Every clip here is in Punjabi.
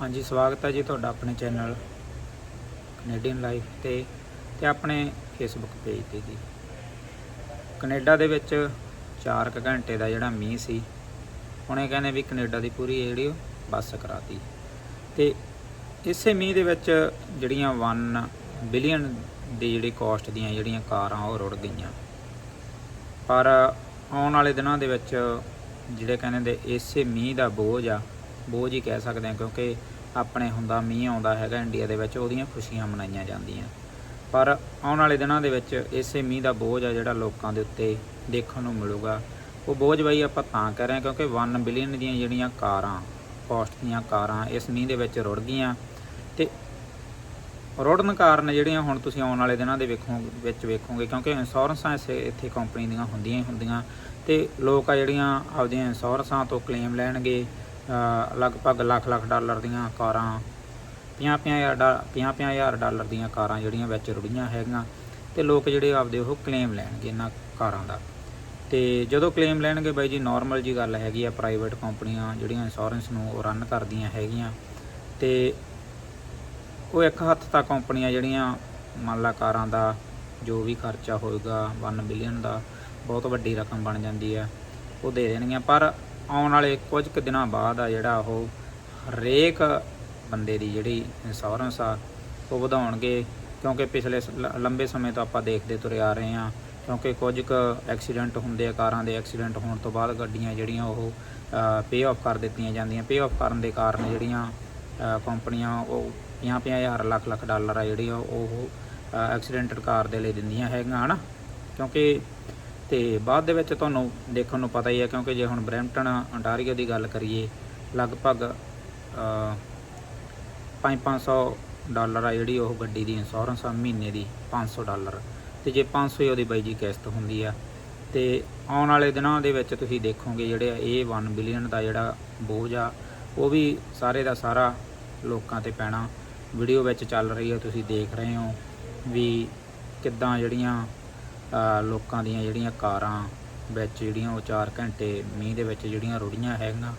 ਹਾਂਜੀ, ਸਵਾਗਤ ਹੈ ਜੀ ਤੁਹਾਡਾ ਆਪਣੇ ਚੈਨਲ ਕੈਨੇਡੀਅਨ ਲਾਈਫ ਤੇ ਤੇ ਆਪਣੇ ਫੇਸਬੁੱਕ ਪੇਜ ਤੇ ਜੀ। ਕੈਨੇਡਾ ਦੇ ਵਿੱਚ 4 ਕੁ ਘੰਟੇ ਦਾ ਜਿਹੜਾ ਮੀਂਹ ਸੀ, ਹੁਣੇ ਕਹਿੰਦੇ ਵੀ ਕੈਨੇਡਾ ਦੀ ਪੂਰੀ ਜਿਹੜੀ ਉਹ ਬੱਸ ਕਰਾਤੀ। ਤੇ ਇਸੇ ਮੀਂਹ ਦੇ ਵਿੱਚ ਜਿਹੜੀਆਂ 1 ਬਿਲੀਅਨ ਦੀ ਜਿਹੜੀ ਕਾਸਟ ਦੀਆਂ ਜਿਹੜੀਆਂ ਕਾਰਾਂ ਉਹ ਰੁੜ ਗਈਆਂ। ਪਰ ਆਉਣ ਵਾਲੇ ਦਿਨਾਂ ਦੇ ਵਿੱਚ ਜਿਹੜੇ ਕਹਿੰਦੇ ਇਸੇ ਮੀਂਹ ਦਾ ਬੋਝ ਆ ਬੋਝ ਹੀ ਕਹਿ ਸਕਦੇ ਹਾਂ, ਕਿਉਂਕਿ ਆਪਣੇ ਹੁੰਦਾ ਮੀਂਹ ਆਉਂਦਾ ਹੈਗਾ ਇੰਡੀਆ ਦੇ ਵਿੱਚ, ਉਹਦੀਆਂ ਖੁਸ਼ੀਆਂ ਮਨਾਈਆਂ ਜਾਂਦੀਆਂ। ਪਰ ਆਉਣ ਵਾਲੇ ਦਿਨਾਂ ਦੇ ਵਿੱਚ ਇਸੇ ਮੀਂਹ ਦਾ ਬੋਝ ਆ ਜਿਹੜਾ ਲੋਕਾਂ ਦੇ ਉੱਤੇ ਦੇਖਣ ਨੂੰ ਮਿਲੂਗਾ। ਉਹ ਬੋਝ ਬਈ ਆਪਾਂ ਤਾਂ ਕਹਿ ਰਹੇ ਹਾਂ, ਕਿਉਂਕਿ 1 ਬਿਲੀਅਨ ਦੀਆਂ ਜਿਹੜੀਆਂ ਕਾਰਾਂ ਕੋਸਟ ਦੀਆਂ ਕਾਰਾਂ ਇਸ ਮੀਂਹ ਦੇ ਵਿੱਚ ਰੁੜ ਗਈਆਂ। ਤੇ ਰੁੜਨ ਕਾਰਨ ਜਿਹੜੀਆਂ ਹੁਣ ਤੁਸੀਂ ਆਉਣ ਵਾਲੇ ਦਿਨਾਂ ਦੇ ਵੇਖੋ, ਵਿੱਚ ਵੇਖੋਗੇ, ਕਿਉਂਕਿ ਇੰਸ਼ੋਰੈਂਸਾਂ ਇਸੇ, ਇੱਥੇ ਕੰਪਨੀ ਦੀਆਂ ਹੁੰਦੀਆਂ ਹੀ ਹੁੰਦੀਆਂ। ਤੇ ਲੋਕ ਆ ਜਿਹੜੀਆਂ ਆਪਦੀਆਂ ਇੰਸ਼ੋਰੈਂਸਾਂ ਤੋਂ ਕਲੇਮ ਲੈਣਗੇ ਲਗਭਗ ਲੱਖ ਲੱਖ ਡਾਲਰ ਦੀਆਂ ਕਾਰਾਂ 50 ਹਜ਼ਾਰ ਡਾ 50 ਹਜ਼ਾਰ ਡਾਲਰ ਦੀਆਂ ਕਾਰਾਂ ਜਿਹੜੀਆਂ ਵਿੱਚ ਰੁੜੀਆਂ ਹੈਗੀਆਂ ਤੇ ਲੋਕ ਜਿਹੜੇ ਆਪਦੇ ਉਹ ਕਲੇਮ ਲੈਣਗੇ ਇਹਨਾਂ ਕਾਰਾਂ ਦਾ। ਤੇ ਜਦੋਂ ਕਲੇਮ ਲੈਣਗੇ ਬਾਈ ਜੀ ਨਾਰਮਲ ਜੀ ਗੱਲ ਹੈਗੀ ਆ ਪ੍ਰਾਈਵੇਟ ਕੰਪਨੀਆਂ ਜਿਹੜੀਆਂ ਇੰਸ਼ੋਰੈਂਸ ਨੂੰ ਉਹ ਰਨ ਕਰਦੀਆਂ ਹੈਗੀਆਂ ਤੇ ਉਹ ਇੱਕ ਹੱਥ ਤੱਕ ਕੰਪਨੀਆਂ ਜਿਹੜੀਆਂ ਮੰਨ ਲਾ ਕਾਰਾਂ ਦਾ ਜੋ ਵੀ ਖਰਚਾ ਹੋਏਗਾ 1 ਬਿਲੀਅਨ ਦਾ, ਬਹੁਤ ਵੱਡੀ ਰਕਮ ਬਣ ਜਾਂਦੀ ਹੈ ਉਹ ਦੇ ਦੇਣਗੀਆਂ। ਪਰ ਆਉਣ ਵਾਲੇ ਕੁਝ ਕੁ ਦਿਨਾਂ ਬਾਅਦ ਆ ਜਿਹੜਾ ਉਹ ਹਰੇਕ ਬੰਦੇ ਦੀ ਜਿਹੜੀ ਇੰਸ਼ੋਰੈਂਸ ਆ, ਉਹ ਵਧਾਉਣਗੇ। ਕਿਉਂਕਿ ਪਿਛਲੇ ਸ- ਲ- ਲੰਬੇ ਸਮੇਂ ਤੋਂ ਆਪਾਂ ਦੇਖਦੇ ਤੁਰੇ ਆ ਰਹੇ ਹਾਂ। ਕਿਉਂਕਿ ਕੁਝ ਕੁ ਐਕਸੀਡੈਂਟ ਹੁੰਦੇ ਆ, ਕਾਰਾਂ ਦੇ ਐਕਸੀਡੈਂਟ ਹੋਣ ਤੋਂ ਬਾਅਦ ਗੱਡੀਆਂ ਜਿਹੜੀਆਂ ਉਹ ਪੇ ਆਫ ਕਰ ਦਿੱਤੀਆਂ ਜਾਂਦੀਆਂ। ਪੇ ਆਫ ਕਰਨ ਦੇ ਕਾਰਨ ਜਿਹੜੀਆਂ ਕੰਪਨੀਆਂ ਉਹ 50 ਹਜ਼ਾਰ ਲੱਖ ਲੱਖ ਡਾਲਰ ਆ ਜਿਹੜੀ ਉਹ- ਉਹ ਐਕਸੀਡੈਂਟਡ ਕਾਰ ਦੇ ਲਈ ਦਿੰਦੀਆਂ ਹੈਗੀਆਂ, ਹਨਾ? ਕਿਉਂਕਿ ਤੇ ਬਾਅਦ ਦੇ ਵਿੱਚ ਤੁਹਾਨੂੰ ਦੇਖਣ ਨੂੰ ਪਤਾ ਹੀ ਹੈ, ਕਿਉਂਕਿ ਜੇ ਹੁਣ ਬਰੈਂਪਟਨ, ਅੰਟਾਰੀਓ ਦੀ ਗੱਲ ਕਰੀਏ, ਲਗਭਗ 5-500 ਡਾਲਰ ਆ ਜਿਹੜੀ ਉਹ ਗੱਡੀ ਦੀ ਇੰਸ਼ੋਰੈਂਸ ਆ, ਮਹੀਨੇ ਦੀ 500 ਡਾਲਰ। ਤੇ ਜੇ 500 ਹੀ ਉਹਦੀ ਬਾਈ ਜੀ ਕਿਸ਼ਤ ਹੁੰਦੀ ਆ। ਤੇ ਆਉਣ ਵਾਲੇ ਦਿਨਾਂ ਦੇ ਵਿੱਚ ਤੁਸੀਂ ਦੇਖੋਗੇ, ਜਿਹੜੇ ਇਹ 1 ਬਿਲੀਅਨ ਦਾ ਜਿਹੜਾ ਬੋਝ ਆ, ਉਹ ਵੀ ਸਾਰੇ ਦਾ ਸਾਰਾ ਲੋਕਾਂ ਤੇ ਪੈਣਾ। ਵੀਡੀਓ ਵਿੱਚ ਚੱਲ ਰਹੀ ਹੈ ਤੁਸੀਂ ਦੇਖ ਰਹੇ ਹੋ ਵੀ ਕਿੱਦਾਂ ਜਿਹੜੀਆਂ ਲੋਕਾਂ ਦੀਆਂ ਜਿਹੜੀਆਂ ਕਾਰਾਂ ਵਿੱਚ ਜਿਹੜੀਆਂ ਉਹ 4 ਘੰਟੇ ਮੀਂਹ ਦੇ ਵਿੱਚ ਜਿਹੜੀਆਂ ਰੁੜੀਆਂ ਹੈਗੀਆਂ।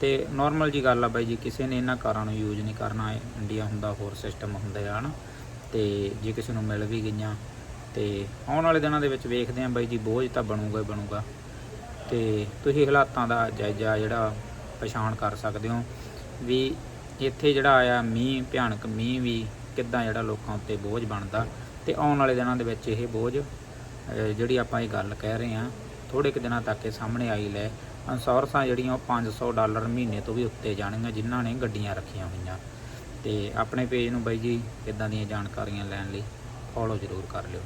ਤੇ ਨਾਰਮਲ ਜੀ ਗੱਲ ਆ ਬਾਈ ਜੀ, ਕਿਸੇ ਨੇ ਇਹਨਾਂ ਕਾਰਾਂ ਨੂੰ ਯੂਜ਼ ਨਹੀਂ ਕਰਨਾ ਇੰਡੀਆ ਹੁੰਦਾ, ਹੋਰ ਸਿਸਟਮ ਹੁੰਦੇ ਆ, ਹਨਾ। ਤੇ ਜੇ ਕਿਸੇ ਨੂੰ ਮਿਲ ਵੀ ਗਈਆਂ, ਤੇ ਆਉਣ ਵਾਲੇ ਦਿਨਾਂ ਦੇ ਵਿੱਚ ਵੇਖਦੇ ਆਂ ਬਾਈ ਜੀ, ਬੋਝ ਤਾਂ ਬਣੂਗਾ ਹੀ ਬਣੂਗਾ। ਤੇ ਤੁਸੀਂ ਹਾਲਾਤਾਂ ਦਾ ਜਾਇਜ਼ਾ ਜਿਹੜਾ ਪਛਾਣ ਕਰ ਸਕਦੇ ਹੋ ਵੀ ਇੱਥੇ ਜਿਹੜਾ ਆਇਆ ਮੀਂਹ, ਭਿਆਨਕ ਮੀਂਹ ਵੀ ਕਿੱਦਾਂ ਜਿਹੜਾ ਲੋਕਾਂ ਉੱਤੇ ਬੋਝ ਬਣਦਾ। ਤੇ ਆਉਣ ਵਾਲੇ ਦਿਨਾਂ ਦੇ ਵਿੱਚ ਇਹ ਬੋਝ ਜਿਹੜੀ ਆਪਾਂ ਇਹ ਗੱਲ ਕਹਿ ਰਹੇ ਹਾਂ ਥੋੜੇ ਕੁ ਦਿਨਾਂ ਤੱਕ ਇਹ ਸਾਹਮਣੇ ਆਈ ਲੈ। ਇੰਸ਼ੋਰੈਂਸਾਂ ਜਿਹੜੀਆਂ ਉਹ 500 ਡਾਲਰ ਮਹੀਨੇ ਤੋਂ ਵੀ ਉੱਤੇ ਜਾਣਗੀਆਂ, ਜਿਨ੍ਹਾਂ ਨੇ ਗੱਡੀਆਂ ਰੱਖੀਆਂ ਹੋਈਆਂ। ਤੇ ਆਪਣੇ ਪੇਜ ਨੂੰ ਬਾਈ ਜੀ, ਇਦਾਂ ਦੀਆਂ ਜਾਣਕਾਰੀਆਂ ਲੈਣ ਲਈ ਫੋਲੋ ਜ਼ਰੂਰ ਕਰ ਲਿਓ।